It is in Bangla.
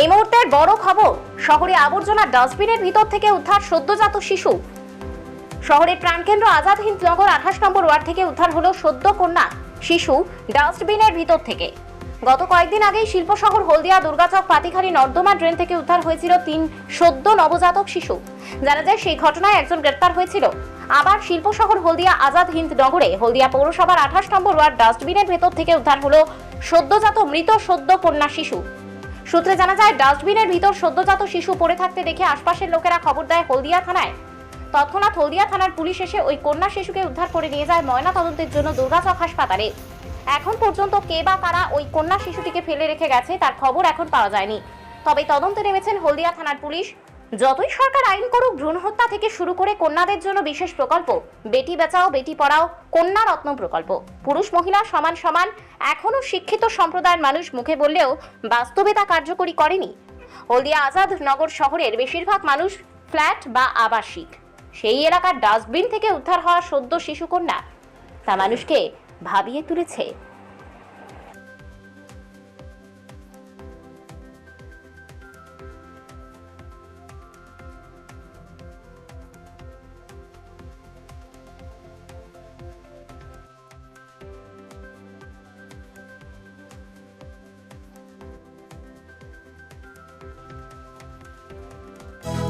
এই মুহূর্তের বড় খবর, শহরে আবর্জনা ডাস্টবিনের ভিতর থেকে উদ্ধার সদ্যজাত শিশু। শহরের প্রাণকেন্দ্র আজাদ হিন্দ নগর আঠাশ নম্বর ওয়ার্ড থেকে উদ্ধার হলো সদ্য কন্যা শিশু ডাস্টবিনের ভিতর থেকে। গত কয়েকদিন আগেই শিল্প শহর হলদিয়া দুর্গাচক পাতিখালি নর্দমা ড্রেন থেকে উদ্ধার হয়েছিল তিন সদ্য নবজাতক শিশু। জানা যায় সেই ঘটনায় একজন গ্রেপ্তার হয়েছিল। আবার শিল্প শহর হলদিয়া আজাদ হিন্দ নগরে হলদিয়া পৌরসভার আঠাশ নম্বর ওয়ার্ড ডাস্টবিনের ভেতর থেকে উদ্ধার হলো সদ্যজাত মৃত সদ্য কন্যা শিশু। সূত্রে জানা যায়, ডাস্টবিনের ভিতর সদ্যজাত শিশু পড়ে থাকতে দেখে আশপাশের লোকেরা খবর দেয় হলদিয়া থানায়। তৎক্ষণাৎ হলদিয়া থানার পুলিশ এসে ওই কন্যা শিশুকে উদ্ধার করে নিয়ে যায় ময়না তদন্তের জন্য দুর্গাচক হাসপাতালে। এখন পর্যন্ত কে বা কারা ওই কন্যা শিশুটিকে ফেলে রেখে গেছে, তার খবর এখন পাওয়া যায়নি। তবে তদন্তে নেমেছেন হলদিয়া থানার পুলিশ। যতই সরকার আইন করুক ভ্রূণ হত্যা থেকে শুরু করে কন্যাদের জন্য বিশেষ প্রকল্প, বেটি বাঁচাও, বেটি পড়াও, কন্যা রত্ন প্রকল্প। পুরুষ, মহিলা সমান সমান এখনও শিক্ষিত সম্প্রদায়ের মানুষ মুখে বললেও বাস্তবে তা কার্যকরী করেনি। হলদিয়া আজাদ নগর শহরের বেশিরভাগ মানুষ ফ্ল্যাট বা আবাসিক। সেই এলাকার ডাস্টবিন থেকে উদ্ধার হওয়া সদ্য শিশুকন্যা। তা মানুষকে ভাবিয়ে তুলেছে